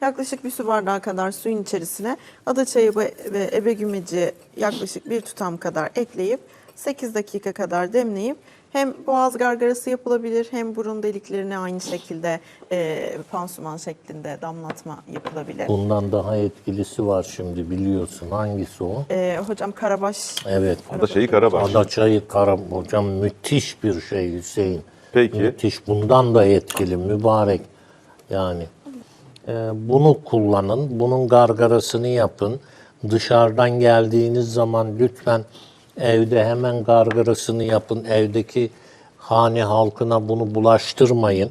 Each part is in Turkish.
Yaklaşık bir su bardağı kadar suyun içerisine ada çayı ve ebegümeci yaklaşık bir tutam kadar ekleyip 8 dakika kadar demleyip hem boğaz gargarası yapılabilir hem burun deliklerine aynı şekilde e, pansuman şeklinde damlatma yapılabilir. Bundan daha etkilisi var şimdi biliyorsun. Hangisi o? E, hocam karabaş Evet. Ada şeyi Karabaş. Adaçayı Karam hocam müthiş bir şey Hüseyin. Peki. Müthiş. Bundan da etkili mübarek. Yani bunu kullanın. Bunun gargarasını yapın. Dışarıdan geldiğiniz zaman lütfen evde hemen gargarasını yapın. Evdeki hane halkına bunu bulaştırmayın.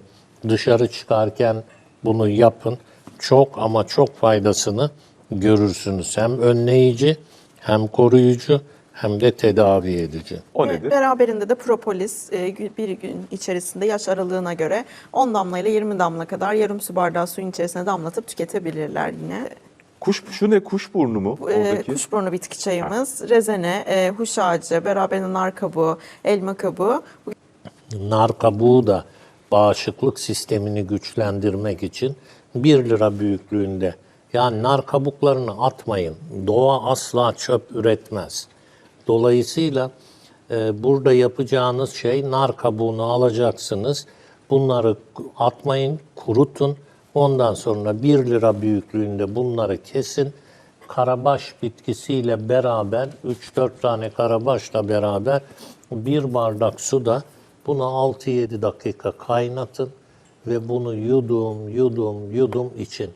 Dışarı çıkarken bunu yapın. Çok ama çok faydasını görürsünüz. Hem önleyici hem koruyucu hem de tedavi edici. O Ve nedir? Beraberinde de propolis e, bir gün içerisinde yaş aralığına göre 10 damla ile 20 damla kadar yarım su bardağı suyun içerisine damlatıp tüketebilirler yine. Kuş şu ne kuş burnu mu E, oradaki? kuşburnu bitki çayımız, rezene, e, huş ağacı, beraberinde nar kabuğu, elma kabuğu. Bu Nar kabuğu da bağışıklık sistemini güçlendirmek için 1 lira büyüklüğünde. Yani nar kabuklarını atmayın. Doğa asla çöp üretmez. Dolayısıyla e, burada yapacağınız şey nar kabuğunu alacaksınız. Bunları atmayın, kurutun. Ondan sonra 1 lira büyüklüğünde bunları kesin. Karabaş bitkisiyle beraber 3-4 tane karabaşla beraber bir bardak suda bunu 6-7 dakika kaynatın ve bunu yudum yudum yudum için.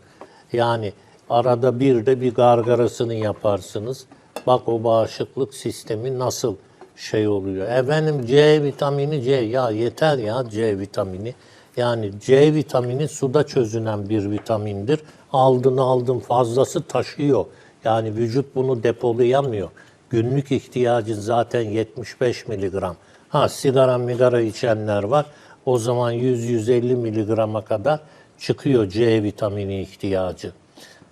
Yani arada bir de bir gargarasını yaparsınız. Bak o bağışıklık sistemi nasıl şey oluyor. Efendim C vitamini C ya yeter ya C vitamini. Yani C vitamini suda çözünen bir vitamindir. Aldın aldın fazlası taşıyor. Yani vücut bunu depolayamıyor. Günlük ihtiyacın zaten 75 miligram. Ha sigara migara içenler var. O zaman 100-150 miligrama kadar çıkıyor C vitamini ihtiyacı.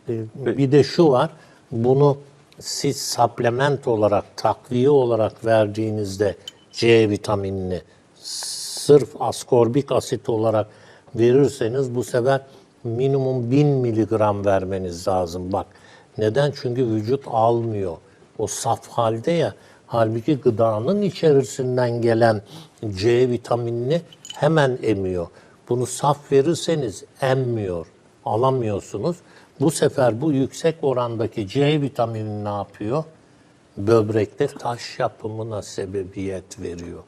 Ee, Bir de şu var. Bunu siz supplement olarak, takviye olarak verdiğinizde C vitaminini sırf askorbik asit olarak verirseniz bu sefer minimum 1000 miligram vermeniz lazım. Bak neden? Çünkü vücut almıyor. O saf halde ya. Halbuki gıdanın içerisinden gelen C vitaminini hemen emiyor. Bunu saf verirseniz emmiyor, alamıyorsunuz. Bu sefer bu yüksek orandaki C vitamini ne yapıyor? Böbrekte taş yapımına sebebiyet veriyor.